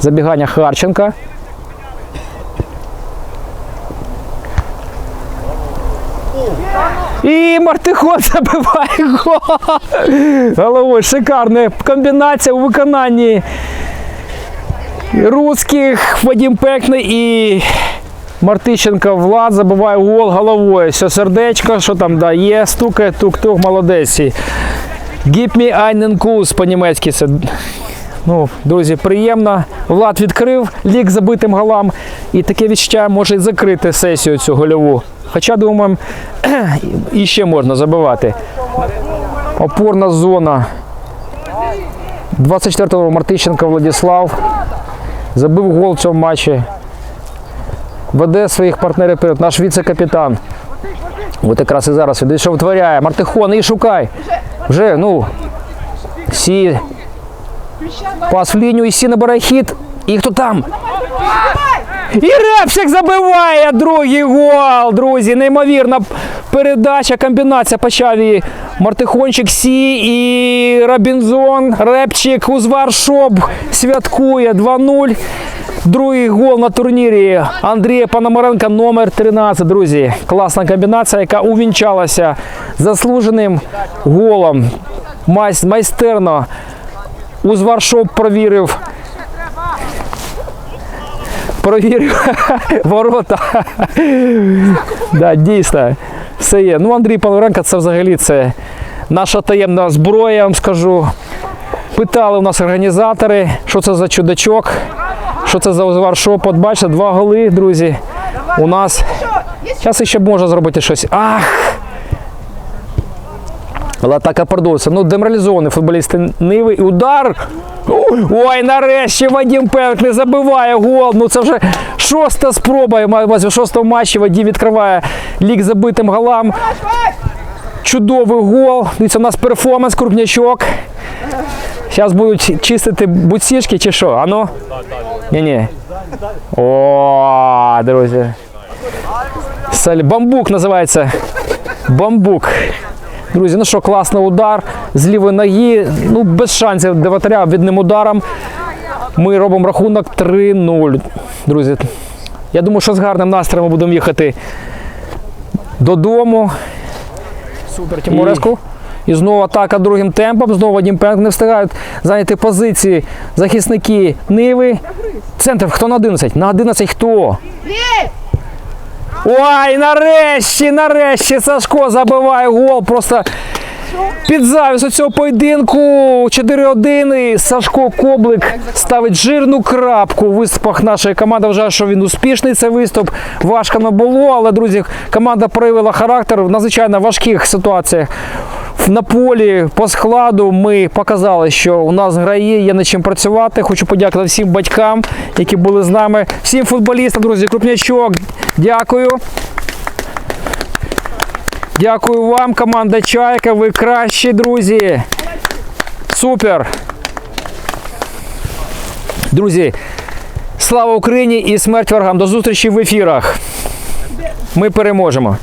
Забігання Харченка. І Мартихон забиває гол. Головою шикарна комбінація у виконанні русських Вадим Пекний і Мартищенко Влад забиває гол головою. Все сердечко, що там да, є, стукає, тук-тук, молодець. Give me по-німецьки. Ну, друзі, приємно. Влад відкрив лік забитим голам. І таке відчуття може закрити сесію цю гольову. Хоча, думаємо, і ще можна забивати. Опорна зона. 24-го Мартищенко Владислав. Забив гол в цьому матчі. Веде своїх партнерів вперед. Наш віце-капітан. От якраз і зараз він що витворяє. Мартихон, і шукай. Вже, ну. Сі. Пас в лінію, і Сі набирає хід. І хто там? І Репчик забиває другий гол, друзі. Неймовірна передача, комбінація почав і Мартихончик Сі і Робінзон. Репчик Узваршоп святкує 2-0. Другий гол на турнірі Андрія Пономаренка номер 13, друзі. Класна комбінація, яка увінчалася заслуженим голом. Майс- Майстерно. Узваршоп провірив провірив ворота. да, дійсно, все є. Ну, Андрій Пономаренко це взагалі це наша таємна зброя, я вам скажу. Питали у нас організатори, що це за чудачок, що це за варшоп. От бачите, два голи, друзі. У нас. Зараз ще можна зробити щось. Ах! Але атака продовжується. Ну, деморалізовані футболісти Ниви. Удар. Ой, нарешті Пенк не забиває гол. Ну це вже шоста спроба. Я маю матчі Вадим відкриває лік забитим голам. Чудовий гол. Дивіться, у нас перформанс, крупнячок. Зараз будуть чистити буцішки чи що? Ано? Ні-ні. О, друзі. Бамбук називається. Бамбук. Друзі, ну що, класний удар з лівої ноги. Ну, без шансів Деватаря відним ударом. Ми робимо рахунок 3-0. Друзі, я думаю, що з гарним настроєм ми будемо їхати додому. Супер, Тимуреску. І знову атака другим темпом. Знову Вадим Пенк не встигають зайняти позиції захисники Ниви. Центр, хто на 11? На 11 хто? Ой, нарешті, нарешті Сашко забиває гол. Просто під завіс у цього поєдинку 4-1. І Сашко Коблик ставить жирну крапку в виступах нашої команди. Вже що він успішний цей виступ. Важко не було, але, друзі, команда проявила характер в надзвичайно важких ситуаціях. На полі по складу ми показали, що у нас грає, є над чим працювати. Хочу подякувати всім батькам, які були з нами, всім футболістам, друзі, крупнячок. Дякую. Дякую вам, команда Чайка. Ви кращі, друзі. Супер. Друзі, слава Україні і смерть ворогам. До зустрічі в ефірах. Ми переможемо.